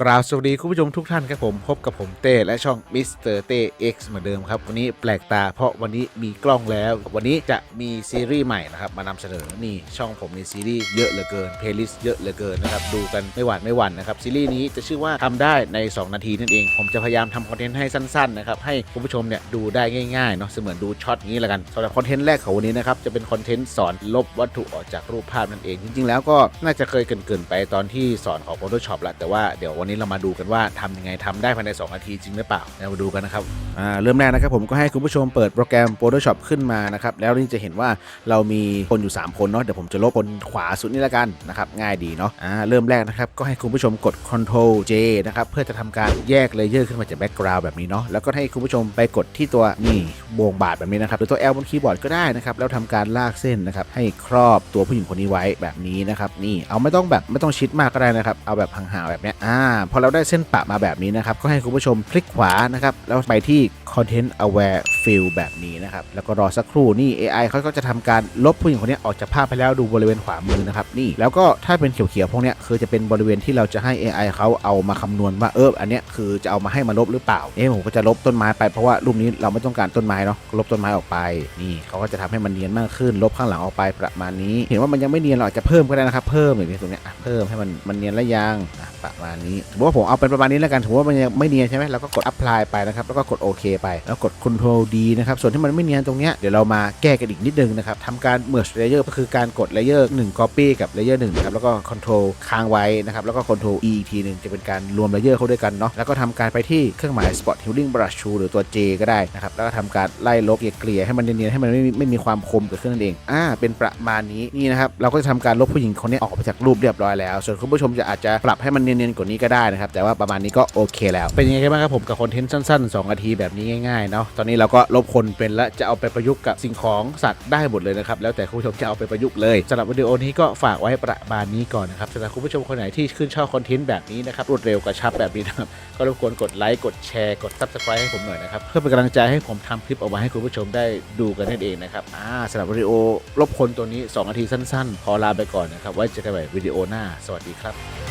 กราบสวัสดีคุณผู้ชมทุกท่านครับผมพบกับผมเต้และช่องมิสเตอร์เต้ X เหมือนเดิมครับ วันนี้แปลกตาเพราะวันนี้มีกล้องแล้ว วันนี้จะมีซีรีส์ใหม่นะครับ มานำเสนอนี่ช่องผมมีซีรีส์เยอะเหลือเกินเพลย์ลิสต์เยอะเหลือเกินนะครับ ดูกันไม่หวาดไม่หวั่นนะครับ ซีรีส์นี้จะชื่อว่าทำได้ใน 2 นาทีนั่นเอง ผมจะพยายามทำคอนเทนต์ให้สั้นๆนะครับให้คุณผู้ชมเนี่ยดูได้ง่ายๆเนาะเสมือนดูช็อตนี้ละกันสำหรับคอนเทนต์แรกของวันนี้นะครับจะเป็นคอนเทนต์สอนลบวัตถุออกจากรูปภาพนั่นเอง จริง ๆ แล้วก็น่าจะเคยเกินๆไปตอนที่สอนของ Photoshop ละแต่ว่าเดี๋ยววันนี้เรามาดูกันว่าทำยังไงทำได้ภายใน 2 นาทีจริงหรือเปล่าเรามาดูกันนะครับเริ่มแรกนะครับผมก็ให้คุณผู้ชมเปิดโปรแกรม Photoshop ขึ้นมานะครับแล้วนี่จะเห็นว่าเรามีคนอยู่ 3 คนเนาะเดี๋ยวผมจะลบคนขวาสุดนี่ละกันนะครับง่ายดีเนาะเริ่มแรกนะครับก็ให้คุณผู้ชมกด Ctrl J นะครับเพื่อจะทำการแยกเลเยอร์ขึ้นมาจากแบ็กกราวด์แบบนี้เนาะแล้วก็ให้คุณผู้ชมไปกดที่ตัวนี่โบงบาดแบบนี้นะครับหรือตัว L บนคีย์บอร์ดก็ได้นะครับแล้วทำการลากเส้นนะครับให้ครอบตัวผู้หญิงคนนี้ไว้แบบนี้นะครับนี่เอาไม่ต้องแบบไม่ต้องชิดมากก็ได้นะครับเอาแบบห่างๆแบบเนี้ยอ่าพอเราได้เส้นปะมาแบบนี้นะครับ ก็ให้คุณผู้ชมคลิกขวานะครับ แล้วไปที่ Content Aware Fill แบบนี้นะครับ แล้วก็รอสักครู่นี่ AI เขาก็จะทำการลบผู้หญิงคนนี้ออกจากภาพไปแล้วดูบริเวณขวามือนะครับนี่แล้วก็ถ้าเป็นเขียวๆพวกนี้คือจะเป็นบริเวณที่เราจะให้ AI เขาเอามาคำนวณว่าเอออันเนี้ยคือจะเอามาให้มาลบหรือเปล่าเอ๊ะผมก็จะลบต้นไม้ไปเพราะว่ารูปนี้เราไม่ต้องการต้นไม้เนาะลบต้นไม้ออกไปนี่เขาก็จะทำให้มันเนียนมากขึ้น ลบข้างหลังออกไปประมาณนี้ เห็นว่ามันยังไม่เนียนเราอาจจะเพิ่มก็ได้นะครับเพิ่มอย่างนี้ตรงนี้เพิ่มให้มันมันเนียนและยัง ประมาณนี้สมมติว่าผมเอาเป็นประมาณนี้แล้วกันถือว่ามันยังไม่เนียนใช่ไหมเราก็กด apply ไปนะครับ แล้วก็กดโอเคไป แล้วกด control D นะครับ ส่วนที่มันไม่เนียนตรงเนี้ยเดี๋ยวเรามาแก้กันอีกนิดนึงนะครับทำการ merge layer ก็คือการกด layer 1 copy กับ layer 1นะครับ แล้วก็ control ค้างไว้นะครับ แล้วก็ control E อีกทีหนึ่งจะเป็นการรวม layer เข้าด้วยกันเนาะ แล้วก็ทำการไปที่เครื่องหมาย spot healing brush tool หรือตัว J ก็ได้นะครับ แล้วก็ทำการไล่ลบเกลี่ยให้มันเนียนๆให้มันไม่มีไม่มีความคมเกิดขึ้นนั่นเอง อ่า เป็นประมาณนี้นี่นะครับ เราก็จะทำการลบผู้หญิงคนนี้ออกไปจากรูปเรียบร้อยแล้ว ส่วนคุณผู้ชมจะอาจจะปรับให้มันเนียนๆกว่านี้ก็ได้นะครับ แต่ว่าประมาณนี้ก็โอเคแล้ว เป็นยังไงบ้างครับผมกับคอนเทนต์สั้นๆ2นาทีแบบนี้ง่ายๆเนาะตอนนี้เราก็ลบคนเป็นและจะเอาไปประยุกต์กับสิ่งของสัตว์ได้หมดเลยนะครับแล้วแต่คุณผู้ชมจะเอาไปประยุกต์เลยสำหรับวิดีโอนี้ก็ฝากไว้ประมาณนี้ก่อนนะครับสำหรับคุณผู้ชมคนไหนที่ขึ้นชอบคอนเทนต์แบบนี้นะครับรวดเร็วกระชับแบบนี้นะครับก็รบกวนกดไลค์กดแชร์กด subscribe ให้ผมหน่อยนะครับเพื่อเป็นกำลังใจให้ผมทำคลิปออกมาให้คุณผู้ชมได้ดูกันนั่นเองนะครับอ่าสำหรับวิดีโอลบคนตัวนี้2นาทีสั้นๆขอลาไปก่อนนะครับไว้เจอกันใหม่วิดีโอหน้า สวัสดีครับ